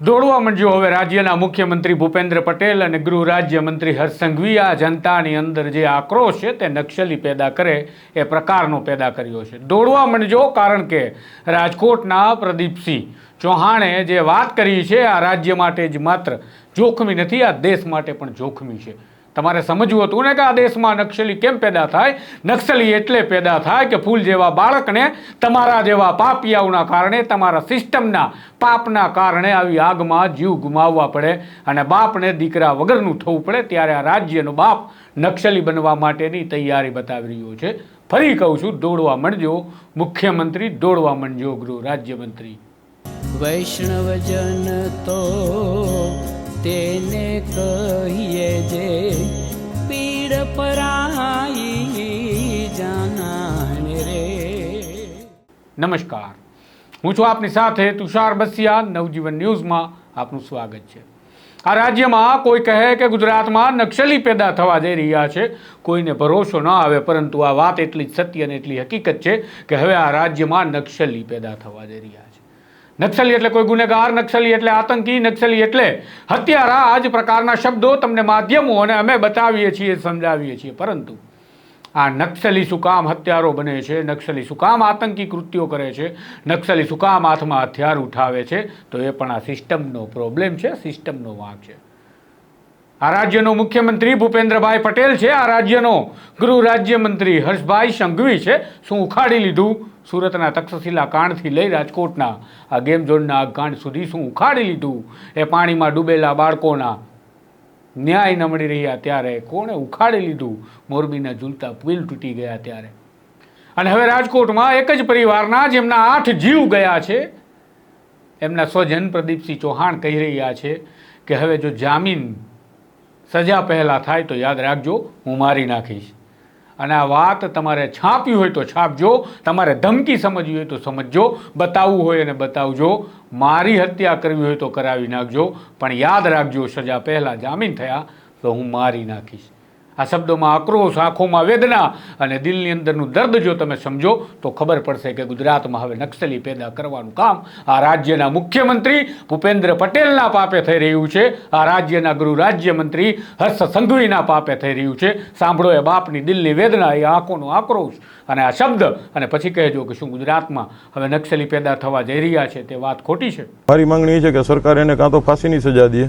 દોડવા માંડ્યો હવે રાજ્યના મુખ્યમંત્રી ભૂપેન્દ્ર પટેલ અને ગૃહ રાજ્યમંત્રી હર્ષ આ જનતાની અંદર જે આક્રોશ છે તે નક્સલી પેદા કરે એ પ્રકારનો પેદા કર્યો છે. દોડવા માંડજો કારણ કે રાજકોટના પ્રદીપસિંહ ચૌહાણે જે વાત કરી છે આ રાજ્ય માટે જ માત્ર જોખમી નથી, આ દેશ માટે પણ જોખમી છે. તમારે સમજવું હતું ને કે આ દેશમાં નક્સલી કેમ પેદા થાય? નક્સલી એટલે પેદા થાય કે ફૂલ જેવા બાળકને તમારા જેવા પાપિયાઓના કારણે, તમારા સિસ્ટમના પાપના કારણે આવી આગમાં જીવ ગુમાવવા પડે અને બાપને દીકરા વગરનું થવું પડે. ત્યારે આ રાજ્યનો બાપ નક્સલી બનવા માટેની તૈયારી બતાવી રહ્યો છે. ફરી કહું છું, દોડવા માંડજો. મુખ્યમંત્રી, દોડવા માંડજો ગૃહ રાજ્યમંત્રી. વૈષ્ણવજન તો તેને કહીએ જે પીડ પરાઈ જાનાને રે. નમસ્કાર. હું છું આપની સાથે તુષાર બસિયા, નવજીવન ન્યૂઝમાં આપનું સ્વાગત છે. આ રાજ્યમાં કોઈ કહે કે ગુજરાતમાં નક્સલી પેદા થવા જઈ રહ્યા છે, કોઈને ભરોસો ન આવે, પરંતુ આ વાત એટલી જ સત્ય અને એટલી હકીકત છે કે હવે આ રાજ્યમાં નક્સલી પેદા થવા જઈ રહ્યા છે. નક્સલી એટલે કોઈ ગુનેગાર, નક્સલી એટલે આતંકી, નક્સલી એટલે હત્યારા આ જ પ્રકારના શબ્દો તમને માધ્યમો અને અમે બતાવીએ છીએ, સમજાવીએ છીએ. પરંતુ આ નક્સલી શું કામ હત્યારો બને છે, નક્સલી શું કામ આતંકી કૃત્યો કરે છે, નક્સલી શું કામ હાથમાં હથિયાર ઉઠાવે છે, તો એ પણ આ સિસ્ટમનો પ્રોબ્લેમ છે, સિસ્ટમનો વાંક છે. આ રાજ્યનો મુખ્યમંત્રી ભૂપેન્દ્રભાઈ પટેલ છે. આ રાજ્યનો ગૃહ રાજ્યમંત્રી હર્ષભાઈ સંઘવી છે. શું ઉખાડી લીધું? સુરતના તક્ષશિલા કાંડથી લઈ રાજકોટના આ ગેમ ઝોનના કાંડ સુધી શું ઉખાડી લીધું? એ પાણીમાં ડૂબેલા બાળકોના ન્યાય ન મળી રહ્યા ત્યારે કોણે ઉખાડી લીધું? મોરબીના ઝૂલતા પુલ તૂટી ગયા ત્યારે. અને હવે રાજકોટમાં એક જ પરિવારના જેમના આઠ જીવ ગયા છે. એમના સ્વજન પ્રદીપસિંહ ચૌહાણ કહી રહ્યા છે કે હવે જો જામીન સજા પહેલાં થાય તો યાદ રાખજો, હું મારી નાખીશ. અને આ વાત તમારે છાપી હોય તો છાપજો, તમારે ધમકી સમજવી હોય તો સમજજો, બતાવવું હોય અને બતાવજો, મારી હત્યા કરવી હોય તો કરાવી નાખજો, પણ યાદ રાખજો, સજા પહેલાં જામીન થયા તો હું મારી નાખીશ. આ શબ્દોમાં આક્રોશ, આંખોમાં વેદના અને દિલની અંદરનું દર્દ જો તમે સમજો, તો ખબર પડશે કે ગુજરાતમાં હવે નક્સલી પેદા કરવાનું કામ આ રાજ્યના મુખ્યમંત્રી ભૂપેન્દ્ર પટેલના પાપે થઈ રહ્યું છે. આ રાજ્યના ગૃહ રાજ્યમંત્રી હર્ષ સંઘવીના પાપે થઈ રહ્યું છે. સાંભળો એ બાપની દિલની વેદના, એ આંખોનો આક્રોશ અને આ શબ્દ. અને પછી કહેજો કે શું ગુજરાતમાં હવે નક્સલી પેદા થવા જઈ રહ્યા છે તે વાત ખોટી છે? મારી માંગણી એ છે કે સરકાર એને કાં તો ફાંસીની સજા દે.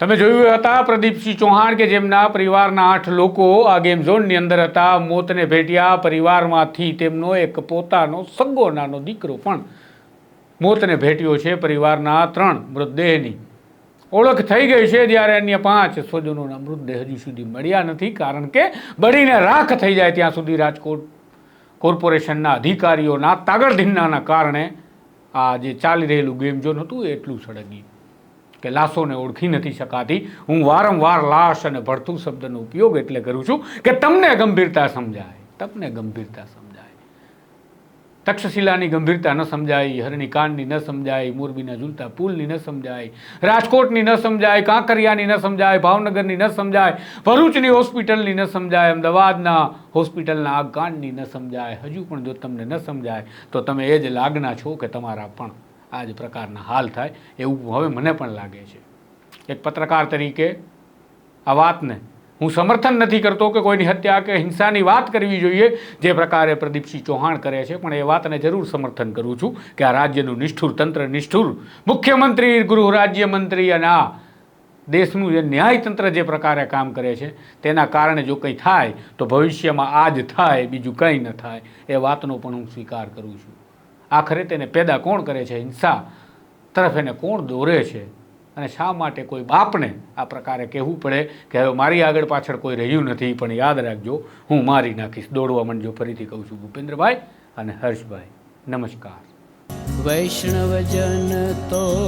તમે જોયું હતા? પ્રદીપસિંહ ચૌહાણ કે જેમના પરિવારના આઠ લોકો આ ગેમ ઝોનની અંદર હતા? મોતને ભેટ્યા પરિવારમાંથી તેમનો એક પોતાનો સગો નાનો દીકરો પણ મોતને ભેટ્યો છે પરિવારના ત્રણ મૃતદેહની. ઓળખ થઈ ગઈ છે જ્યારે અન્ય પાંચ સ્વજનોના મૃતદેહ હજી સુધી મળ્યા નથી કારણ કે બળીને રાખ થઈ જાય ત્યાં સુધી રાજકોટ કોર્પોરેશનના અધિકારીઓના તાગડધીનાના કારણે આ જે ચાલી રહેલું ગેમ ઝોન હતું એટલું સળગી. કે લાશોને ઓળખી નથી શકાતી. હું વારંવાર લાશ અને ભડથું શબ્દનો ઉપયોગ એટલે કરું છું કે તમને ગંભીરતા સમજાય. તમને ગંભીરતા સમજાય. તક્ષશિલાની ગંભીરતા ન સમજાય, હરણીકાંડની ન સમજાય, મોરબીના ઝૂલતા પુલની ન સમજાય, રાજકોટની ન સમજાય, કાંકરિયાની ન સમજાય, ભાવનગરની ન સમજાય, ભરૂચની હોસ્પિટલની ન સમજાય, અમદાવાદના હોસ્પિટલના આગ કાંડની ન સમજાય. હજુ પણ જો તમને ન સમજાય, તો તમે એ જ લાગના છો કે તમારા પણ આ જ પ્રકારના હાલ થાય એવું હવે મને પણ લાગે છે. એક પત્રકાર તરીકે આ વાતને હું સમર્થન નથી કરતો કે કોઈની હત્યા કે હિંસાની વાત કરવી જોઈએ જે પ્રકારે પ્રદીપસિંહ ચૌહાણ કરે છે, પણ એ વાતને જરૂર સમર્થન કરું છું કે આ રાજ્યનું નિષ્ઠુર તંત્ર, નિષ્ઠુર મુખ્યમંત્રી, ગૃહ રાજ્યમંત્રી અને આ દેશનું જે ન્યાયતંત્ર જે પ્રકારે કામ કરે છે, તેના કારણે જો કંઈ થાય તો ભવિષ્યમાં આ જ થાય, બીજું કંઈ ન થાય, એ વાતનો પણ હું સ્વીકાર કરું છું. આખરે તેને પેદા કોણ કરે છે? હિંસા તરફ એને કોણ દોરે છે? અને શા માટે કોઈ બાપને આ પ્રકારે કહેવું પડે કે હવે મારી આગળ પાછળ કોઈ રહ્યું નથી, પણ યાદ રાખજો, હું મારી નાખીશ. દોડવા માંડજો, ફરીથી કહું છું, ભૂપેન્દ્રભાઈ અને હર્ષભાઈ. નમસ્કાર. વૈષ્ણવજન તો